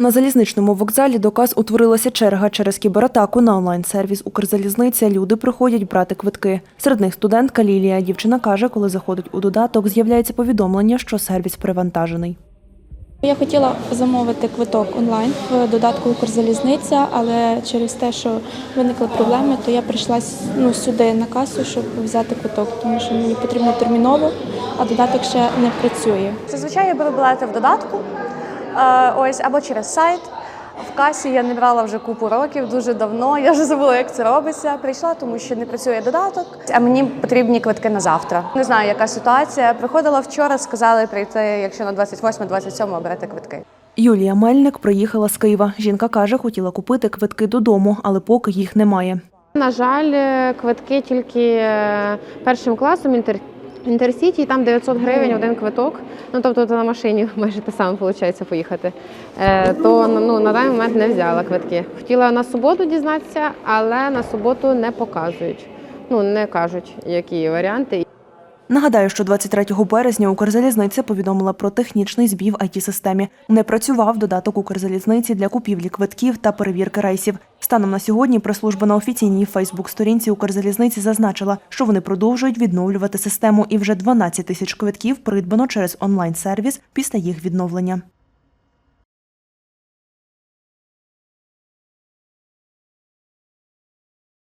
На залізничному вокзалі до каз утворилася черга через кібератаку на онлайн-сервіс Укрзалізниця. Люди приходять брати квитки. Серед них студентка Лілія. Дівчина каже, коли заходить у додаток, з'являється повідомлення, що сервіс перевантажений. Я хотіла замовити квиток онлайн в додатку Укрзалізниця, але через те, що виникли проблеми, то я прийшла ну, сюди на касу, щоб взяти квиток, тому що мені потрібно терміново, а додаток ще не працює. Зазвичай я беру білети в додатку, ось або через сайт. В касі я не брала вже купу років, дуже давно. Я вже забула, як це робиться. Прийшла, тому що не працює додаток. А мені потрібні квитки на завтра. Не знаю, яка ситуація. Приходила вчора, сказали прийти, якщо на 28-27 оберете квитки. Юлія Мельник приїхала з Києва. Жінка каже, хотіла купити квитки додому, але поки їх немає. На жаль, квитки тільки е, першим класом інтер... інтерсіті, там 900 гривень один квиток. Ну тобто на машині майже те саме виходить поїхати. Е, то ну, на даний момент не взяла квитки. Хотіла на суботу дізнатися, але на суботу не показують. Ну не кажуть, які варіанти. Нагадаю, що 23 березня Укрзалізниця повідомила про технічний збій в IT-системі. Не працював додаток Укрзалізниці для купівлі квитків та перевірки рейсів. Станом на сьогодні прес-служба на офіційній Фейсбук-сторінці Укрзалізниці зазначила, що вони продовжують відновлювати систему, і вже 12 тисяч квитків придбано через онлайн-сервіс після їх відновлення.